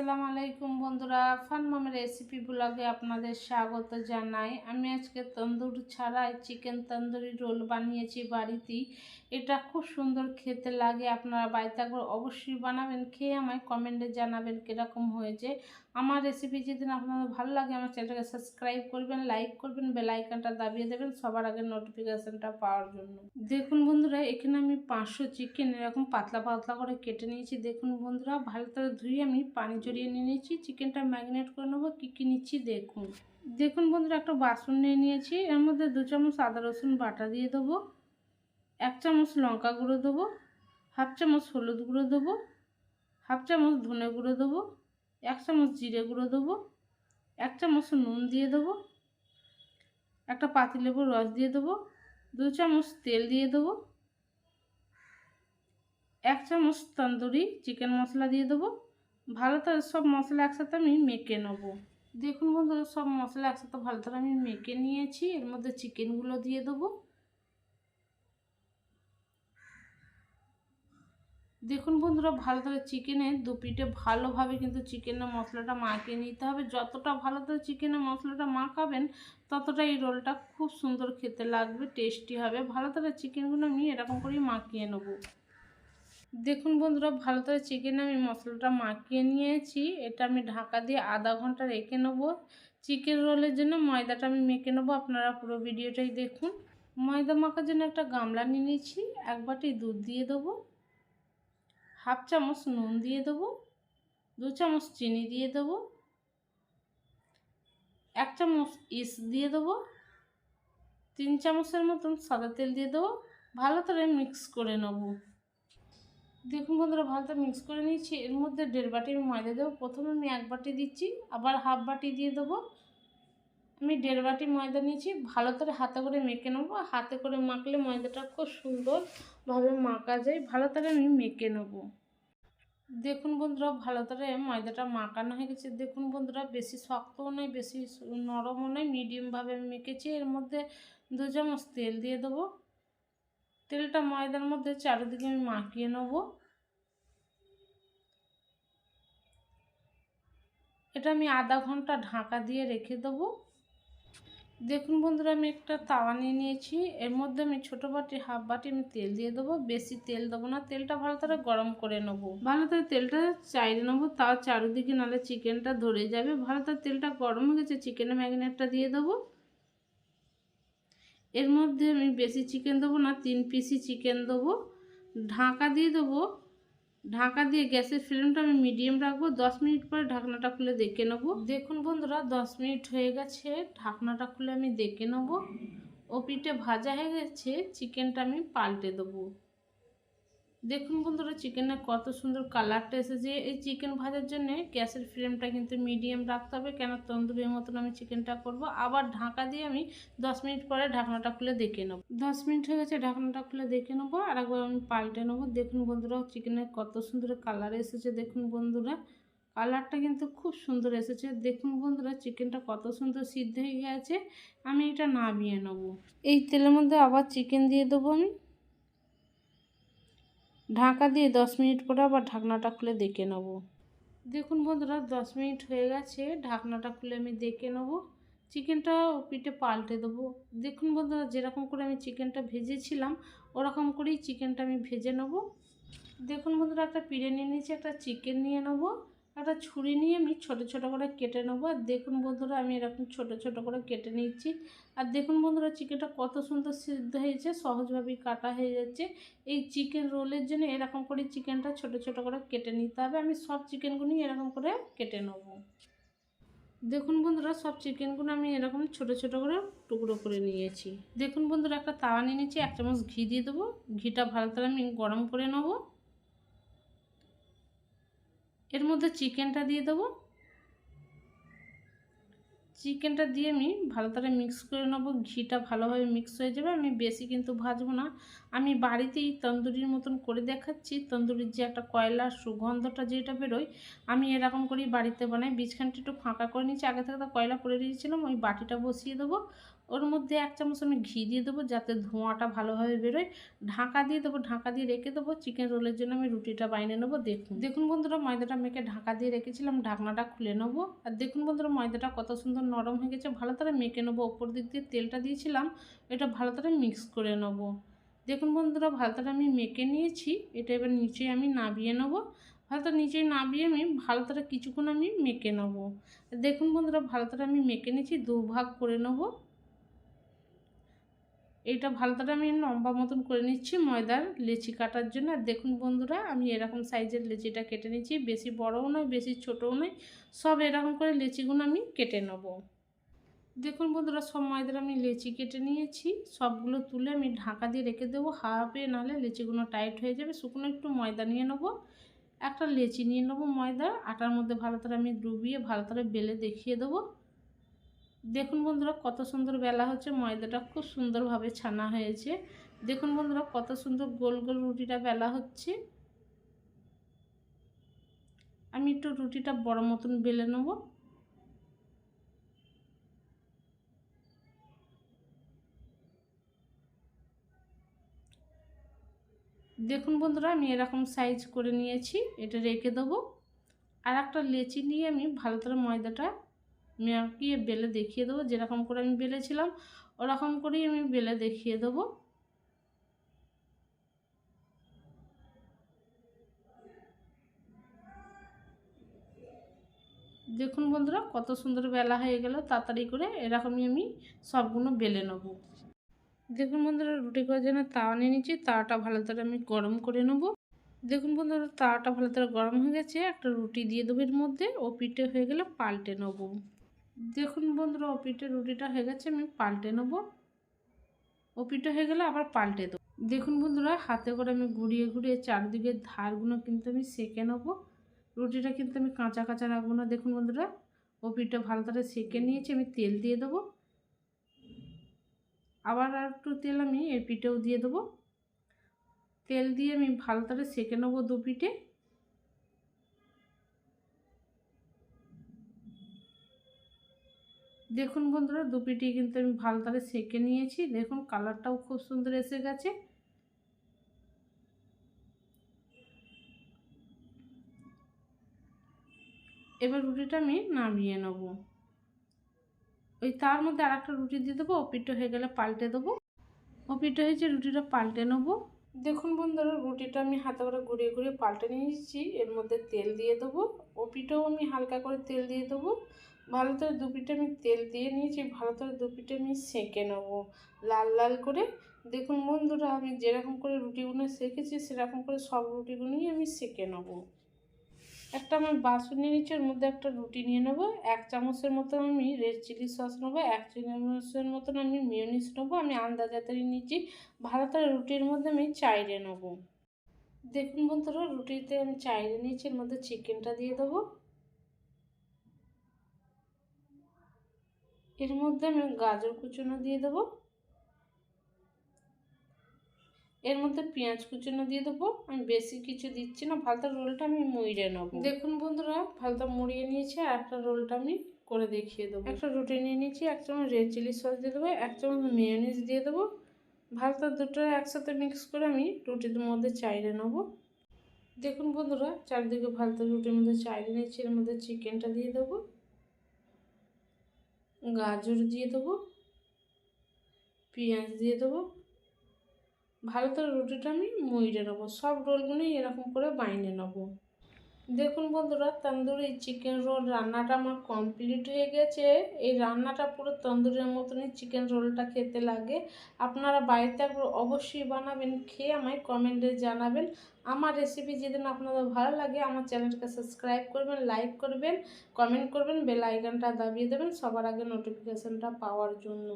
আসসালামু আলাইকুম বন্ধুরা, ফান মামের রেসিপি ব্লগে আপনাদের স্বাগত জানাই। আমি আজকে তন্দুর ছাড়াই চিকেন তন্দুরি রোল বানিয়েছি বাড়িতেই। এটা খুব সুন্দর খেতে লাগে। আপনারা বাড়িতে একবার অবশ্যই বানাবেন, খেয়ে আমায় কমেন্টে জানাবেন কীরকম হয়েছে। আমার রেসিপি যদি আপনাদের ভালো লাগে, আমার চ্যানেলটাকে সাবস্ক্রাইব করবেন লাইক করবেন বেলাইকানটা দাবিয়ে দেবেন সবার আগে নোটিফিকেশানটা পাওয়ার জন্য। দেখুন বন্ধুরা, এখানে আমি পাঁচশো চিকেন এরকম পাতলা পাতলা করে কেটে নিয়েছি। দেখুন বন্ধুরা, ভালো করে ধুয়ে আমি পানি জড়িয়ে নিয়ে নিয়েছি। চিকেনটা ম্যাগনেট করে নেব, কী কী নিচ্ছি দেখুন। দেখুন বন্ধুরা, একটা বাসন নিয়ে নিয়েছি। এর মধ্যে দু চামচ আদা রসুন বাটা দিয়ে দেবো। এক চামচ লঙ্কা গুঁড়ো দেবো, হাফ চামচ হলুদ গুঁড়ো দেবো, হাফ চামচ ধনে গুঁড়ো দেবো, এক চামচ জিরে গুঁড়ো দেবো, এক চামচ নুন দিয়ে দেবো, একটা পাতিলেবুর রস দিয়ে দেবো, দু চামচ তেল দিয়ে দেবো, এক চামচ তন্দুরি চিকেন মশলা দিয়ে দেবো। ভালো করে সব মশলা একসাথে আমি মেখে নেব। দেখুন বন্ধুরা, সব মশলা একসাথে ভালো করে আমি মেখে নিয়েছি। এর মধ্যে চিকেনগুলো দিয়ে দেবো। দেখুন বন্ধুরা, ভালো করে চিকেনের দু পিঠে ভালোভাবে কিন্তু চিকেনের মশলাটা মাখিয়ে নিতে হবে। যতটা ভালো করে চিকেনের মশলাটা মাখাবেন ততটা এই রোলটা খুব সুন্দর খেতে লাগবে টেস্টি হবে। ভালো করে চিকেনগুলো আমি এরকম করেই মাখিয়ে নেব। দেখুন বন্ধুরা, ভালো করে চিকেন আমি মশলাটা মাখিয়ে নিয়েছি। এটা আমি ঢাকা দিয়ে আধা ঘণ্টা রেখে নেব। চিকেন রোলের জন্য ময়দাটা আমি মেখে নেব। আপনারা পুরো ভিডিওটাই দেখুন। ময়দা মাখার জন্য একটা গামলা নিয়ে নিয়েছি এক বাটি দুধ দিয়ে দেবো। হাফ চামচ নুন দিয়ে দেবো, দু চামচ চিনি দিয়ে দেবো, এক চামচ ইস দিয়ে দেবো, তিন চামচের মতন সাদা তেল দিয়ে দেবো, ভালো করে মিক্স করে নেব। দেখুন বন্ধুরা, ভালো করে মিক্স করে নিয়েছি। এর মধ্যে দেড় বাটি আমি ময়দা দেবো। প্রথমে আমি এক বাটি দিচ্ছি, আবার হাফ বাটি দিয়ে দেবো। আমি দেড় বাটি ময়দা নিয়েছি, ভালো করে হাতে করে মেখে নেব। হাতে করে মাখলে ময়দাটা খুব সুন্দরভাবে মাখা যায়, ভালো করে আমি মেখে নেব। দেখুন বন্ধুরা, ভালো করে ময়দাটা মাখানো হয়ে গেছে। দেখুন বন্ধুরা, বেশি শক্তও নয়, বেশি নরমও নয়, মিডিয়ামভাবে আমি মেখেছি। এর মধ্যে দু চামচ তেল দিয়ে দেবো। তেলটা ময়দার মধ্যে চারিদিকে আমি মাখিয়ে নেব। এটা আমি আধা ঘণ্টা ঢাকা দিয়ে রেখে দেবো। দেখুন বন্ধুরা, আমি একটা তাওয়া নিয়ে নিয়েছি। এর মধ্যে আমি ছোটো বাটি, হাফ বাটি আমি তেল দিয়ে দেবো। বেশি তেল দেবো না। তেলটা ভালো করে গরম করে নেব। ভালো করে তেলটা চাইড়ে নেব। তাও চারিদিকে, নাহলে চিকেনটা ধরে যাবে। ভালো করে তেলটা গরম হয়ে গেছে, চিকেনের ম্যাগনেটটা দিয়ে দেবো। এর মধ্যে আমি বেশি চিকেন দেবো না, তিন পিসি চিকেন দেবো। ঢাকা দিয়ে দেবো। ঢাকা দিয়ে গ্যাসের ফ্লেমটা আমি মিডিয়াম রাখব, দশ মিনিট পরে ঢাকনাটা খুলে দেখে নেব। দেখুন বন্ধুরা, দশ মিনিট হয়ে গেছে, ঢাকনাটা খুলে আমি দেখে নেব। ও পিঠে ভাজা হয়ে গেছে, চিকেনটা আমি পাল্টে দেবো। দেখুন বন্ধুরা চিকেনের কত সুন্দর কালারটা এসেছে। এই চিকেন ভাজার জন্য গ্যাসের ফ্লেমটা কিন্তু মিডিয়াম রাখতে হবে, কেন তন্দুরির মতন আমি চিকেনটা করব। আবার ঢাকা দিয়ে আমি দশ মিনিট পরে ঢাকনাটা খুলে দেখে নেব। দশ মিনিট হয়ে গেছে ঢাকনাটা খুলে দেখে নেব, আর একবার আমি পাল্টে নেব। দেখুন বন্ধুরা চিকেনের কত সুন্দর কালার এসেছে, দেখুন বন্ধুরা। কালারটা কিন্তু খুব সুন্দর এসেছে। দেখুন বন্ধুরা চিকেনটা কত সুন্দর সিদ্ধ হয়ে গেছে। আমি এটা নামিয়ে নেব। এই তেলের মধ্যে আবার চিকেন দিয়ে দেবো আমি। ঢাকা দিয়ে দশ মিনিট পরে আবার ঢাকনাটা খুলে দেখে নেব। দেখুন বন্ধুরা, দশ মিনিট হয়ে গেছে, ঢাকনাটা খুলে আমি দেখে নেব। চিকেনটা পিঠে পাল্টে দেবো। দেখুন বন্ধুরা, যেরকম করে আমি চিকেনটা ভেজেছিলাম, ওরকম করেই চিকেনটা আমি ভেজে নেব। দেখুন বন্ধুরা, একটা পিড়ে নিয়ে নিয়েছি, একটা চিকেন নিয়ে নেব। একটা ছুরি নিয়ে আমি ছোট ছোট করে কেটে নেব। আর দেখুন বন্ধুরা, আমি এরকম ছোট ছোট করে কেটে নিচ্ছি আর দেখুন বন্ধুরা, চিকেনটা কত সুন্দর সিদ্ধ হয়েছে, সহজভাবেই কাটা হয়ে যাচ্ছে। এই চিকেন রোলের জন্য এরকম করে চিকেনটা ছোট ছোট করে কেটে নিতে হবে। আমি সব চিকেনগুলি এরকম করে কেটে নেব। দেখুন বন্ধুরা, সব চিকেনগুলো আমি এরকম ছোট ছোট করে টুকরো করে নিয়েছি। দেখুন বন্ধুরা, একটা তাওয়া নিয়ে নিয়েছি, এক চামচ ঘি দিয়ে দেবো। ঘিটা ভালো করে আমি গরম করে নেব। এর মধ্যে চিকেনটা দিয়ে দেবো। চিকেনটা দিয়ে আমি ভালো করে মিক্স করে নেব। ঘিটা ভালোভাবে মিক্স হয়ে যাবে। আমি বেশি কিন্তু ভাজবো না। আমি বাড়িতেই তন্দুরির মতন করে দেখাচ্ছি। তন্দুরির যে একটা কয়লার সুগন্ধটা যেটা বেরোয়, আমি এরকম করেই বাড়িতে বানাই। বীজখানটা একটু ফাঁকা করে নিচ্ছি আগে থেকে তো কয়লা করে দিয়েছিলাম ওই বাটিটা বসিয়ে দেবো। ওর মধ্যে এক চামচ আমি ঘি দিয়ে দেবো, যাতে ধোঁয়াটা ভালোভাবে বেরোয়। ঢাকা দিয়ে দেবো, ঢাকা দিয়ে রেখে দেবো। চিকেন রোলের জন্য আমি রুটিটা বাইনে নেব, দেখুন। দেখুন বন্ধুরা, ময়দাটা মেখে ঢাকা দিয়ে রেখেছিলাম, ঢাকনাটা খুলে নেব। আর দেখুন বন্ধুরা, ময়দাটা কত সুন্দর নরম হয়ে গেছে। ভালো করে মেখে নেব, ওপর দিক দিয়ে তেলটা দিয়েছিলাম। এটা ভালো করে মিক্স করে নেব। দেখুন বন্ধুরা ভাতটা আমি মেখে নিয়েছি। এটা এবার নিচে আমি নাবিয়ে নেব। ভাতটা নিচে নাবিয়ে আমি ভাতটা কিছুক্ষণ আমি মেখে নেব। দেখুন বন্ধুরা ভাতটা আমি মেখে নিয়েছি দু ভাগ করে নেব। এইটা ভালতাটা আমি লম্বা মতন করে নিচ্ছি ময়দার লেচি কাটার জন্য। আর দেখুন বন্ধুরা, আমি এরকম সাইজের লেচিটা কেটে নিচ্ছি। বেশি বড়ও নয়, বেশি ছোটও নয়। সব এরকম করে লেচিগুলো আমি কেটে নেব। দেখুন বন্ধুরা, সব ময়দার আমি লেচি কেটে নিয়েছি। সবগুলো তুলে আমি ঢাকা দিয়ে রেখে দেবো। হাফে নাহলে লেচিগুলো টাইট হয়ে যাবে। শুকনো একটু ময়দা নিয়ে নেব। একটা লেচি নিয়ে নেব ময়দা। আটার মধ্যে ভালো করে আমি ডুবিয়ে ভালো করে বেলে দেখিয়ে দেবো। দেখুন বন্ধুরা, কত সুন্দর বেলা হচ্ছে। ময়দাটা খুব সুন্দরভাবে ছানা হয়েছে। দেখুন বন্ধুরা, কত সুন্দর গোল গোল রুটিটা বেলা হচ্ছে। আমি একটু রুটিটা বড় মতন বেলে নেব। দেখুন বন্ধুরা, আমি এরকম সাইজ করে নিয়েছি। এটা রেখে দেবো। আর একটা লেচি নিয়ে আমি ভালো করে ময়দাটা মেয়াকিয়ে বেলে দেখিয়ে দেবো, যেরকম করে আমি বেলেছিলাম, ওরকম করেই আমি বেলে দেখিয়ে দেবো। দেখুন বন্ধুরা, কত সুন্দর বেলা হয়ে গেল, তাড়াতাড়ি করে এরকমই আমি সবগুলো বেলে নেব। দেখুন বন্ধুরা, রুটি করার জন্য তাওয়া নিয়ে নিচ্ছি, তাওয়াটা ভালো করে আমি গরম করে নেব। দেখুন বন্ধুরা, তাওয়াটা ভালো করে গরম হয়ে গেছে, একটা রুটি দিয়ে দেবো এর মধ্যে, ও পিঠে হয়ে গেলে পাল্টে নেব। দেখুন বন্ধুরা ও পিঠে রুটিটা হয়ে গেছে, আমি পাল্টে নেব। ও হয়ে গেলে আবার পাল্টে দেবো। দেখুন বন্ধুরা, হাতে করে আমি ঘুরিয়ে ঘুরিয়ে চারদিকের ধারগুলো কিন্তু আমি সেঁকে নেব। রুটিটা কিন্তু আমি কাঁচা কাঁচা রাখব না। দেখুন বন্ধুরা ও পিঠটা ভালো করে সেঁকে নিয়েছি, আমি তেল দিয়ে দেবো। আবার আর একটু তেল আমি এই পিঠেও দিয়ে দেবো। তেল দিয়ে আমি ভালো করে সেঁকে নেব দু পিঠে দেখুন বন্ধুরা, দু পিটি কিন্তু আমি ভালো করে সেঁকে নিয়েছি। দেখুন কালারটাও খুব সুন্দর এসে গেছে। এবার রুটিটা আমি নামিয়ে নেব। ওই তার মধ্যে আর একটা রুটি দিয়ে দেবো, ওপিটো হয়ে গেলে পাল্টে দেবো। ওপিটো হয়েছে রুটিটা পাল্টে নেব। দেখুন বন্ধুরা, রুটিটা আমি হাতে করে ঘুরিয়ে ঘুরিয়ে পাল্টে নিয়েছি। এর মধ্যে তেল দিয়ে দেবো। ওপিটাও আমি হালকা করে তেল দিয়ে দেবো। ভালো করে দু পিঠে আমি তেল দিয়ে নিয়েছি, ভালো করে দু পিঠে আমি সেঁকে নেব। লাল লাল করে দেখুন বন্ধুরা, আমি যেরকম করে রুটিগুলো সেঁকেছি, সেরকম করে সব রুটিগুলোই আমি সেঁকে নেব। একটা আমি বাসন নিয়ে নিচ্ছি ওর মধ্যে একটা রুটি নিয়ে নেব, এক চামচের মতো আমি রেড চিলি সস নেব, এক চামচের মতন আমি মিউনিস নেব, আমি আন্দাজাতেই নিচ্ছি ভালো করে রুটির মধ্যে আমি চাইরে নেব। দেখুন বন্ধুরা, রুটিতে আমি চাইরে নিয়েছি, এর মধ্যে চিকেনটা দিয়ে দেবো। এর মধ্যে আমি গাজর কুচনো দিয়ে দেবো। এর মধ্যে পেঁয়াজ কুচনো দিয়ে দেবো। আমি বেশি কিছু দিচ্ছি না ফালতা রোলটা আমি মুড়িয়ে নেব। দেখুন বন্ধুরা ফালতা মুড়িয়ে নিয়েছি আর একটা রোলটা আমি করে দেখিয়ে দেবো। একটা রুটি নিয়ে নিয়েছি, এক চামচ রেড চিলি সস দিয়ে দেবো, এক চামচ মেয়নিজ দিয়ে দেবো। ভালতা দুটো একসাথে মিক্স করে আমি রুটির মধ্যে চাইরে নেব। দেখুন বন্ধুরা, চারদিকে ভালতা রুটির মধ্যে চাইরে নিয়েছি, এর মধ্যে চিকেনটা দিয়ে দেবো। গাজর দিয়ে দেবো, পেঁয়াজ দিয়ে দেবো, ভালো করে রুটিটা আমি মুইড়ে নেব, সব রোলগুলোই এরকম করে বাইনে নেব। দেখুন বন্ধুরা, তন্দুরি চিকেন রোল রান্নাটা আমার কমপ্লিট হয়ে গেছে। এই রান্নাটা পুরো তন্দুরের মতনই চিকেন রোলটা খেতে লাগে। আপনারা বাড়িতে একবার অবশ্যই বানাবেন, খেয়ে আমায় কমেন্টে জানাবেন। আমার রেসিপি যেদিন আপনাদের ভালো লাগে, আমার চ্যানেলটাকে সাবস্ক্রাইব করবেন লাইক করবেন কমেন্ট করবেন বেল আইকনটা দাবিয়ে দেবেন সবার আগে নোটিফিকেশানটা পাওয়ার জন্য।